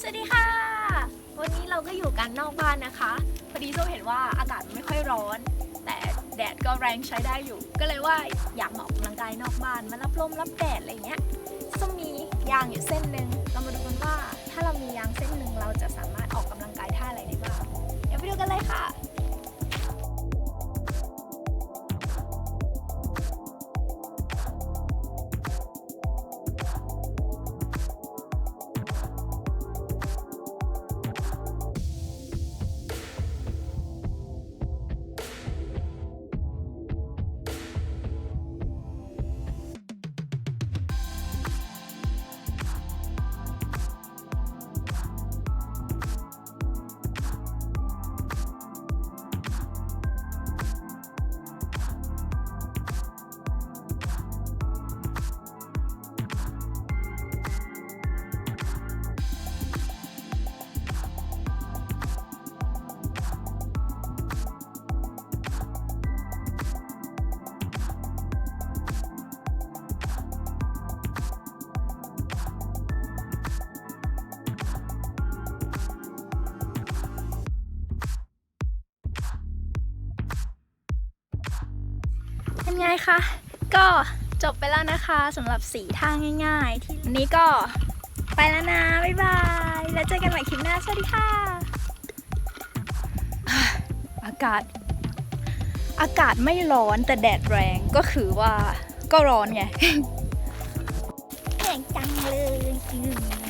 สวัสดีค่ะ วันนี้เราก็อยู่กันนอกบ้านนะคะ พอดีโซเห็นว่าอากาศไม่ค่อยร้อน แต่แดดก็แรงใช้ได้อยู่ ก็เลยว่าอยากมาออกกำลังกายนอกบ้านมารับลมรับแดดอะไรเงี้ยส้มมียางอยู่เส้นหนึ่งเรามาดูกันว่าถ้าเรามียางเส้นหนึ่งเราจะสา เป็นไงคะ ก็จบไปแล้วนะคะสำหรับสีท่าง่ายๆ ที่วันนี้ก็ไปแล้วนะ บ๊ายบาย แล้วเจอกันใหม่คลิปหน้า สวัสดีค่ะอะอากาศ อากาศไม่ร้อนแต่แดดแรงก็คือว่าก็ร้อนไงแรงจังเลย